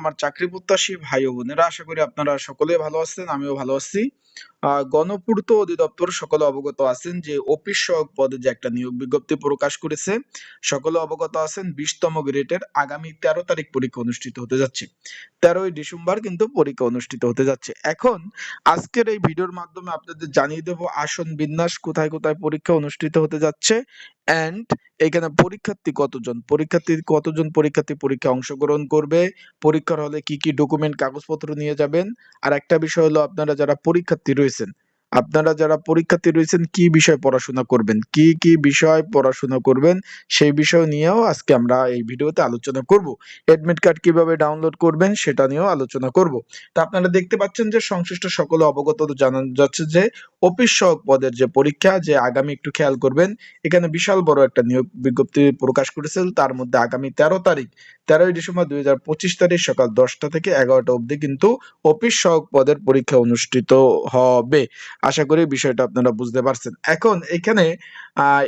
আমার চাকরি প্রত্যাশী ভাই বোনেরা, আশা করি আপনারা সকলেই ভালো আছেন, আমিও ভালো আছি। গণপূর্ত অধিদপ্তর সকলে অবগত আছেন যে অফিস সহায়ক পদে যে একটা নিয়োগ বিজ্ঞপ্তি প্রকাশ করেছে, সকলে অবগত আছেন বিশতম গ্রেডের আগামী তেরো তারিখ পরীক্ষা অনুষ্ঠিত হতে যাচ্ছে। তেরোই ডিসেম্বর কিন্তু পরীক্ষা অনুষ্ঠিত হতে যাচ্ছে। এখন আজকের এই ভিডিওর মাধ্যমে আপনাদের জানিয়ে দেব আসন বিন্যাস কোথায় কোথায় পরীক্ষা অনুষ্ঠিত হতে যাচ্ছে এন্ড এখানে পরীক্ষার্থী কতজন? পরীক্ষার্থী কতজন পরীক্ষার্থী পরীক্ষায় অংশগ্রহণ করবে? পরীক্ষার হলে কি কি ডকুমেন্ট কাগজপত্র নিয়ে যাবেন? আর একটা বিষয় হলো আপনারা যারা পরীক্ষার্থী রয়েছেন, আপনারা যারা পরীক্ষার্থী রয়েছেন, কি বিষয় পড়াশোনা করবেন? কি কি বিষয় পড়াশোনা করবেন? সেই বিষয় নিয়েও আজকে আমরা এই ভিডিওতে আলোচনা করব। এডমিট কার্ড কীভাবে ডাউনলোড করবেন সেটা নিয়েও আলোচনা করব। তা আপনারা দেখতে পাচ্ছেন যে সংশ্লিষ্ট সকলে অবগত জানানো যাচ্ছে যে অফিস সহক পদের যে পরীক্ষা, যে আগামী একটু খেয়াল করবেন, এখানে বিশাল বড় একটা নিয়োগ বিজ্ঞপ্তি প্রকাশ করেছেন তার মধ্যে আগামী তেরো তারিখ, তেরোই ডিসেম্বর দুই তারিখ সকাল দশটা থেকে এগারোটা অবধি কিন্তু অফিস সহক পদের পরীক্ষা অনুষ্ঠিত হবে। আশা করি বিষয়টা আপনারা বুঝতে পারছেন। এখন এখানে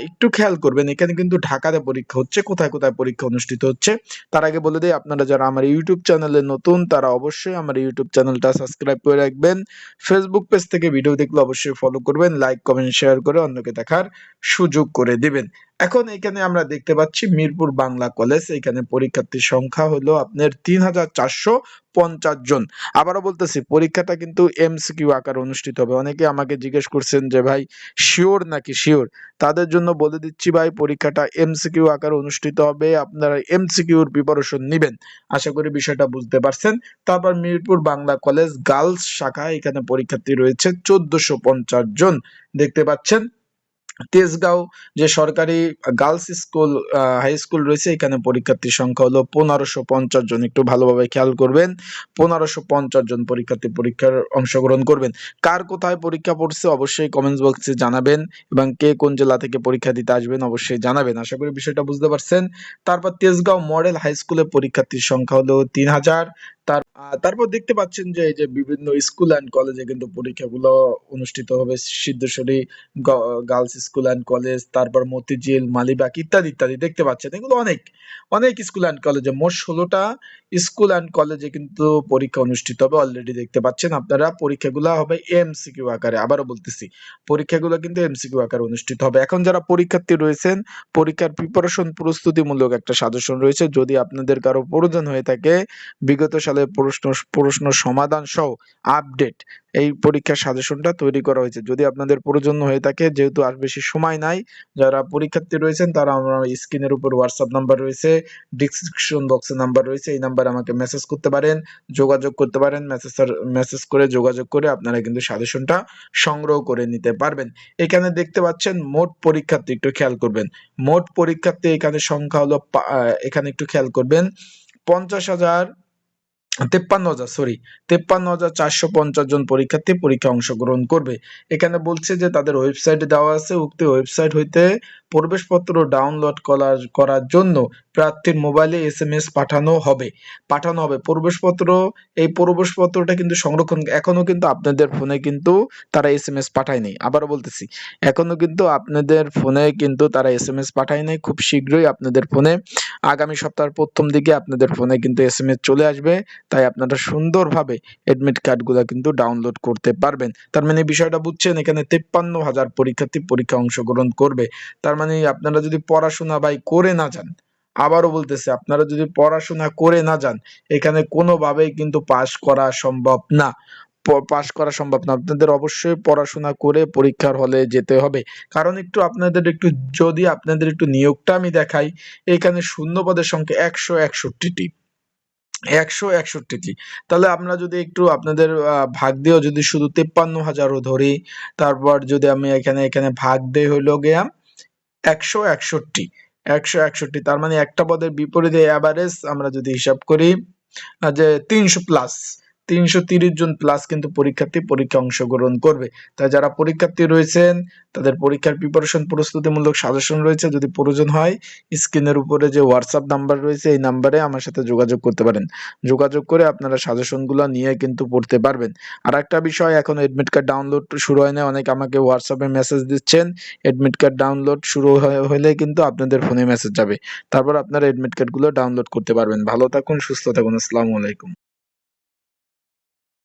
একটু খেয়াল করবেন, এখানে কিন্তু ঢাকাতে পরীক্ষা হচ্ছে, কোথায় কোথায় পরীক্ষা অনুষ্ঠিত হচ্ছে। তার আগে বলে দিই, আপনারা যারা আমার ইউটিউব চ্যানেলে নতুন, তারা অবশ্যই আমার ইউটিউব চ্যানেলটা সাবস্ক্রাইব করে রাখবেন। ফেসবুক পেজ থেকে ভিডিও দেখলে অবশ্যই ফলো করবেন লাইক কমেন্ট শেয়ার করে অন্যকে দেখার সুযোগ করে দিবেন। এখন এখানে আমরা দেখতে পাচ্ছি মিরপুর বাংলা কলেজ এখানে পরীক্ষার্থীর সংখ্যা হলো আপনার তিন হাজার চারশো পঞ্চাশ জন। আবারও বলতেছি, পরীক্ষাটা কিন্তু এমসিকিউ আকার অনুষ্ঠিত হবে। অনেকে আমাকে জিজ্ঞেস করছেন যে, ভাই শিওর নাকি শিওর তাদের জন্য বলে দিচ্ছি, ভাই, পরীক্ষাটা এমসিকিউ আকার অনুষ্ঠিত হবে। আপনারা এমসিকিউর প্রিপারেশন নেবেন। আশা করি বিষয়টা বুঝতে পারছেন। তারপর মিরপুর বাংলা কলেজ গার্লস শাখা, এখানে পরীক্ষার্থী রয়েছে চোদ্দশো পঞ্চাশ জন। দেখতে পাচ্ছেন তেজগাঁও যে সরকারি গার্লস স্কুল হাই স্কুল রয়েছে, এখানে পরীক্ষার্থীর সংখ্যা হলো পনেরোশো পঞ্চাশ জন। একটু ভালোভাবে খেয়াল করবেন, পনেরোশো পঞ্চাশ জন পরীক্ষার্থী পরীক্ষার অংশগ্রহণ করবেন। কার কোথায় পরীক্ষা পড়ছে অবশ্যই কমেন্টস বক্সে জানাবেন এবং কে কোন জেলা থেকে পরীক্ষা দিতে আসবেন অবশ্যই জানাবেন। আশা করি বিষয়টা বুঝতে পারছেন। তারপর তেজগাঁও মডেল হাই স্কুলে পরীক্ষার্থীর সংখ্যা হলো তিন হাজার তার তারপর দেখতে পাচ্ছেন যে এই যে বিভিন্ন স্কুল অ্যান্ড কলেজে কিন্তু পরীক্ষাগুলো অনুষ্ঠিত হবে। Siddheswari girls school and college তারপর মতিঝিল, মালিবাগ ইত্যাদি ইত্যাদি দেখতে পাচ্ছেন। এগুলো অনেক অনেক স্কুল অ্যান্ড কলেজে মোট ষোলোটা স্কুল অ্যান্ড কলেজে কিন্তু পরীক্ষা অনুষ্ঠিত হবে অলরেডি দেখতে পাচ্ছেন। আপনারা পরীক্ষাগুলো হবে এম এমসিকিউ আকারে। আবারও বলতেছি, পরীক্ষাগুলো কিন্তু এম এমসিকিউ আকারে অনুষ্ঠিত হবে। এখন যারা পরীক্ষার্থী রয়েছেন, পরীক্ষার প্রিপারেশন প্রস্তুতিমূলক একটা সাজেশন রয়েছে। যদি আপনাদের কারও প্রয়োজন হয়ে থাকে, বিগত সালের প্রশ্ন প্রশ্ন সমাধান সহ আপডেট এই পরীক্ষার সাজেশনটা তৈরি করা হয়েছে। যদি আপনাদের প্রয়োজন হয়ে থাকে, যেহেতু আর বেশি সময় নাই, যারা পরীক্ষার্থী রয়েছেন, তারা আমার স্ক্রিনের উপর হোয়াটসঅ্যাপ নাম্বার রয়েছে ডিসক্রিপশন বক্সে নাম্বার রয়েছে, এই নাম্বারে আমাকে মেসেজ করতে পারেন, যোগাযোগ করতে পারেন মেসেজ মেসেজ করে যোগাযোগ করে আপনারা কিন্তু সাজেশনটা সংগ্রহ করে নিতে পারবেন। এখানে দেখতে পাচ্ছেন, মোট পরীক্ষার্থী, একটু খেয়াল করবেন। মোট পরীক্ষার্থী এখানে সংখ্যা হলো এখানে একটু খেয়াল করবেন, পঞ্চাশ হাজার তেপ্পান্ন হাজার সরি তেপ্পান্ন হাজার চারশো পঞ্চাশ জন পরীক্ষার্থী পরীক্ষা অংশগ্রহণ করবে। এখানে বলছে যে, তাদের ওয়েবসাইটে দেওয়া আছে, উক্ত ওয়েবসাইট হইতে প্রবেশপত্র ডাউনলোড করার করার জন্য প্রার্থীর মোবাইলে এস এম এস পাঠানো হবে। পাঠানো হবে। প্রবেশপত্র, এই প্রবেশপত্রটা কিন্তু সংরক্ষণ, এখনও কিন্তু আপনাদের ফোনে কিন্তু তারা এস এম এস পাঠায়নি আবারও বলতেছি, এখনও কিন্তু আপনাদের ফোনে কিন্তু তারা এস এম এস পাঠায় নাই। খুব শীঘ্রই আপনাদের ফোনে, আগামী সপ্তাহের প্রথম দিকে আপনাদের ফোনে কিন্তু এস এম এস চলে আসবে। তাই আপনারা সুন্দরভাবে এডমিট কার্ডগুলো কিন্তু ডাউনলোড করতে পারবেন। তার মানে বিষয়টা বুঝছেন, এখানে তেপ্পান্ন হাজার পরীক্ষার্থী পরীক্ষা অংশগ্রহণ করবে। তার মানে আপনারা যদি পড়াশোনা ভাই করে না যান, আবারও বলতেছে, আপনারা যদি পড়াশোনা করে না যান, এখানে কোনোভাবেই কিন্তু পাশ করা সম্ভব না। পাশ করা সম্ভব না। আপনাদের অবশ্যই পড়াশোনা করে পরীক্ষার হলে যেতে হবে। কারণ একটু আপনাদের একটু, যদি আপনাদের একটু নিয়োগটা আমি দেখাই, এখানে শূন্য পদের সংখ্যা একশো একষট্টিটি। একশো একষট্টিটি তাহলে আমরা যদি একটু আপনাদের ভাগ দিয়েও যদি শুধু তেপ্পান্ন হাজারও ধরি, তারপর যদি আমি এখানে এখানে ভাগ দেয় হইল গিয়া একশো একষট্টি। একশো একষট্টি, তার মানে একটা পদের বিপরীতে অ্যাভারেজ আমরা যদি হিসাব করি যে তিনশো প্লাস তিনশো জন প্লাস কিন্তু পরীক্ষার্থী পরীক্ষা অংশগ্রহণ করবে। তাই যারা পরীক্ষার্থী রয়েছেন, তাদের পরীক্ষার প্রিপারেশন প্রস্তুতিমূলক সাজেশন রয়েছে। যদি প্রয়োজন হয় স্ক্রিনের উপরে যে হোয়াটসঅ্যাপ নাম্বার রয়েছে, এই নাম্বারে আমার সাথে যোগাযোগ করতে পারেন। যোগাযোগ করে আপনারা সাজেশনগুলো নিয়ে কিন্তু পড়তে পারবেন। আর একটা বিষয়, এখন এডমিট কার্ড ডাউনলোড শুরু হয় না অনেকে আমাকে হোয়াটসঅ্যাপে মেসেজ দিচ্ছেন এডমিট কার্ড ডাউনলোড শুরু হলে কিন্তু আপনাদের ফোনে মেসেজ যাবে। তারপর আপনারা এডমিট কার্ডগুলো ডাউনলোড করতে পারবেন। ভালো থাকুন, সুস্থ থাকুন। আসসালামু আলাইকুম।